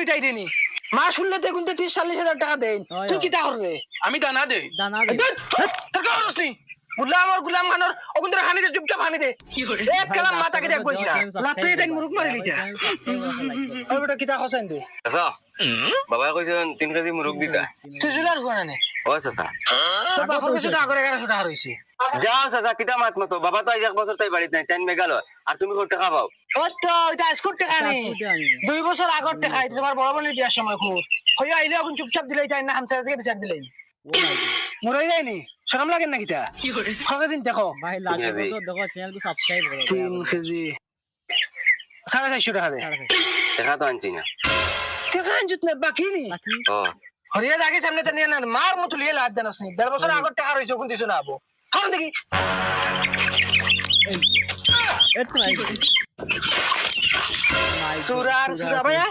মিটাই দেনি। মা শুনলে দেখুন তো তিরিশ চল্লিশ হাজার টাকা দেন হয়, তুই হয়। কিতা করবে? আমি দানা দে দানা দে। কি নেই? গুলাম আর গুলাম খানোর ওখান থেকে হানি দে চুপচাপ হানি দে এক কালাম মাতাকে দেখ কইছি লাতে দেন মুরুক মারি লিটা ওই বেটা কিতা খসাইন তুই? চাচা বাবাই কৈছে তিন কেজি মুরগ দিতা। তুই জুলার ফুয়া না ও চাচা। তোর বাপর কাছে টাকা করে এগারোশো টাকা রয়েছে যাও চাচা কিতা মাত। মতো বাবা তো আজ এক বছর তাই বাড়িতে নাই তাই মেঘালয়। আর তুমি কত টাকা পাও? এটা টাকা নেই দুই বছর আগর টাকা এটা তোমার বড় বোনের বিয়ার সময় খুব হইয়া আইলে এখন চুপচাপ দিলেই তাই না হামসার থেকে বিচার দিলেই মুরাই যায়নি সরম লাগে না খগে চিন্তা দেখো ভাই লাগে তো দেখো চ্যানেলকে সাবস্ক্রাইব করো তিন কেজি সাড়ে চারশো টাকা দে টাকা তো আনছি না টাকা আনজুত না বাকি নি ও আগে সামনে তো নিয়ে না মার মতো লিয়ে জানাস নি দেড় বছর আগর টাকা রয়েছে ওখান দিছো না আবো খাও দেখি এত Surah, sudah apa ya?